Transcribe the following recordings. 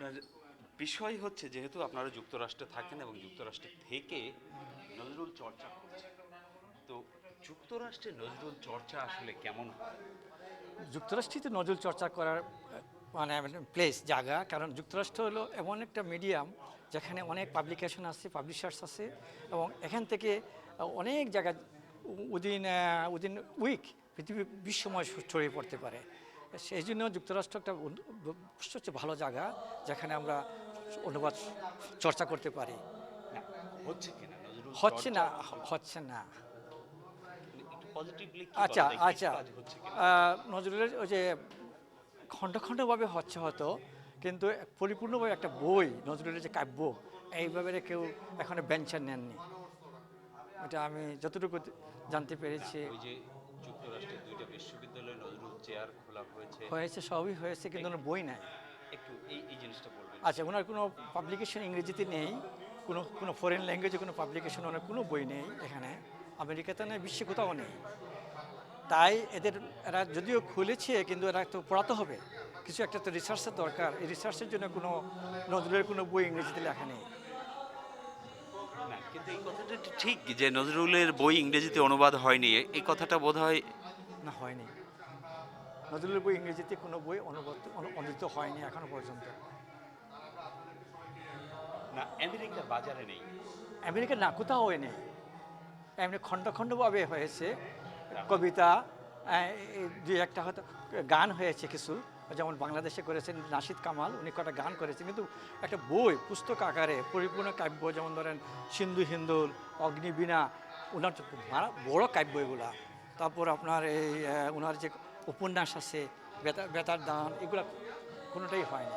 আপনার বিষয় হচ্ছে যেহেতু আপনারা যুক্তরাষ্ট্রে থাকেন এবং যুক্তরাষ্ট্রে থেকে নজরুল চর্চা করছেন, তো যুক্তরাষ্ট্রে নজরুল চর্চা আসলে কেমন যুক্তরাষ্ট্রে তো নজরুল চর্চা করার মানে প্লেস জায়গা, কারণ যুক্তরাষ্ট্র হলো এমন একটা মিডিয়াম যেখানে অনেক পাবলিকেশন আছে পাবলিশার্স আছে, এবং এখান থেকে অনেক জায়গা, উদিন উদিন উইক পৃথিবী বিশ্বময় ছড়িয়ে পড়তে পারে। সেই জন্য যুক্তরাষ্ট্র একটা সবচেয়ে ভালো জায়গা যেখানে আমরা অনুবাদ চর্চা করতে পারি। হচ্ছে কিনা হচ্ছে না হচ্ছে না। একটু আচ্ছা আচ্ছা। নজরুলের ওই যে খণ্ড খণ্ডভাবে হচ্ছে হয়তো কিন্তু পরিপূর্ণভাবে একটা বই নজরুলের যে কাব্য এইভাবে কেউ এখনও বেঞ্চার নেননি। এটা আমি যতটুকু জানতে পেরেছি। চেয়ার খোলা হয়েছে। হয়েছে সবই হয়েছে কিন্তু ওনার বই নাই। একটু এই এই জিনিসটা বলবেন। আচ্ছা ওনার কোনো পাবলিকেশন ইংরেজিতে নেই কোনো কোনো ফরেন ল্যাঙ্গুয়েজে কোনো পাবলিকেশন ওনার কোনো বই নেই এখানে। আমেরিকাতে নেই বিশ্বে কোথাও নেই। তাই এদের এরা যদিও খুলেছে কিন্তু এরা তো পড়াতে হবে। কিছু একটা তো রিসার্চের দরকার। এই রিসার্চের জন্য কোনো নজরুলের কোনো বই ইংরেজিতে লেখা নেই। কিন্তু এই কথাটা ঠিক যে নজরুলের বই ইংরেজিতে অনুবাদ হয়নি। এই কথাটা বোধ হয় না হয়নি। নজরুলের বই ইংরেজিতে কোনো বই অনুবাদ অনুদিত হয়নি এখনও পর্যন্ত। না আমেরিকার বাজারে নেই। আমেরিকা না কোথাও নেই। এমনি খণ্ড খণ্ডভাবে হয়েছে কবিতা দুই একটা হয়তো গান হয়েছে কিছু। যেমন বাংলাদেশে করেছেন নাসিদ কামাল উনি কটা গান করেছেন। কিন্তু একটা বই পুস্তক আকারে পরিপূর্ণ কাব্য যেমন ধরেন সিন্ধু হিন্দুল অগ্নিবীণা ওনার বড় কাব্য এগুলা তারপর আপনার এই ওনার যে উপন্যাস আছে বেতার বেতার দান এগুলো কোনোটাই হয়নি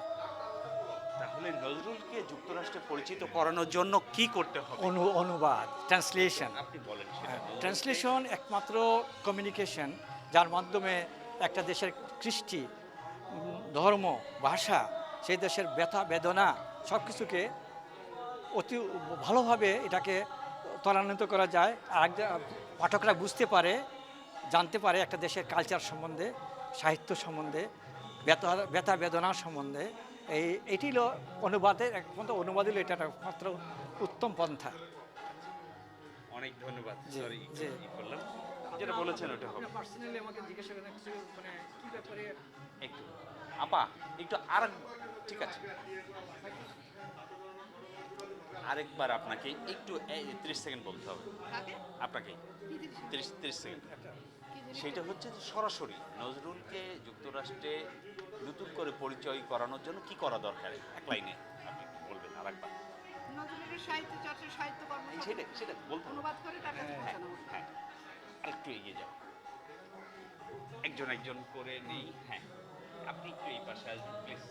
তাহলে নজরুলকে যুক্তরাষ্ট্রে পরিচিত করানোর জন্য কি করতে হবে? অনু অনুবাদ ট্রান্সলেশন আপনি বলেন ট্রান্সলেশন একমাত্র কমিউনিকেশন যার মাধ্যমে একটা দেশের কৃষ্টি ধর্ম ভাষা সেই দেশের ব্যথা বেদনা সব কিছুকে অতি ভালোভাবে এটাকে ত্বরান্বিত করা যায়। আর পাঠকরা বুঝতে পারে জানতে পারে একটা দেশের কালচার সম্বন্ধে সাহিত্য সম্বন্ধে ব্যথা ব্যথা বেদনা সম্বন্ধে। এই এটি হলো অনুবাদের একমাত্র অনুবাদ হলো এটা একমাত্র উত্তম পন্থা। অনেক ধন্যবাদ সরি। করলাম। যেটা বলেছেন ওটা হবে। পার্সোনালি আমাকে জিজ্ঞাসা করেন কিছু মানে কি ব্যাপারে? একটু আপা একটু আর ঠিক আছে। আরেকবার আপনাকে একটু ত্রিশ সেকেন্ড বলতে হবে। আপনাকে। ত্রিশ ত্রিশ সেকেন্ড। সেটা হচ্ছে যে সরাসরি নজরুলকে যুক্তরাষ্ট্রে নতুন করে পরিচয় করানোর জন্য কি করা দরকার? এক লাইনে আপনি বলবেন আর একবার সাহিত্য চর্চা সাহিত্য কর্ম সেটা সেটা বলতে অনুবাদ করে তার কাছে হ্যাঁ উচিত। হ্যাঁ আরেকটু এগিয়ে যাও। একজন একজন করে নেই হ্যাঁ। আপনি একটু এই পাশে আসবেন প্লিজ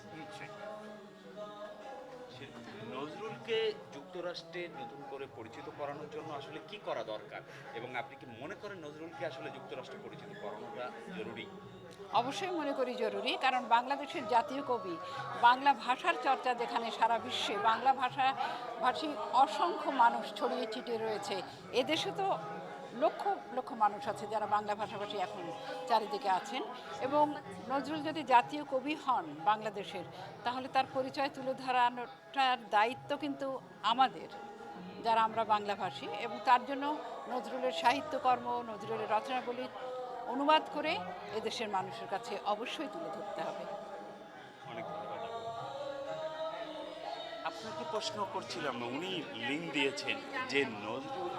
নজরুলকে যুক্তরাষ্ট্রে নতুন করে পরিচিত করানোর জন্য আসলে কি করা দরকার? এবং আপনি কি মনে করেন নজরুলকে আসলে যুক্তরাষ্ট্রে পরিচিত করানোটা জরুরি? অবশ্যই মনে করি জরুরি, কারণ বাংলাদেশের জাতীয় কবি, বাংলা ভাষার চর্চা যেখানে সারা বিশ্বে, বাংলা ভাষা ভাষী অসংখ্য মানুষ ছড়িয়ে ছিটিয়ে রয়েছে, এদেশে তো লক্ষ লক্ষ মানুষ আছে যারা বাংলা ভাষাভাষী এখন চারিদিকে আছেন। এবং নজরুল যদি জাতীয় কবি হন বাংলাদেশের, তাহলে তার পরিচয় তুলে ধরানোটার দায়িত্ব কিন্তু আমাদের, যারা আমরা বাংলাভাষী। এবং তার জন্য নজরুলের সাহিত্যকর্ম, নজরুলের রচনাবলী অনুবাদ করে এদেশের মানুষের কাছে অবশ্যই তুলে ধরতে হবে। আপনাকে প্রশ্ন করছিলাম? উনি লিঙ্ক দিয়েছেন যে নজরুল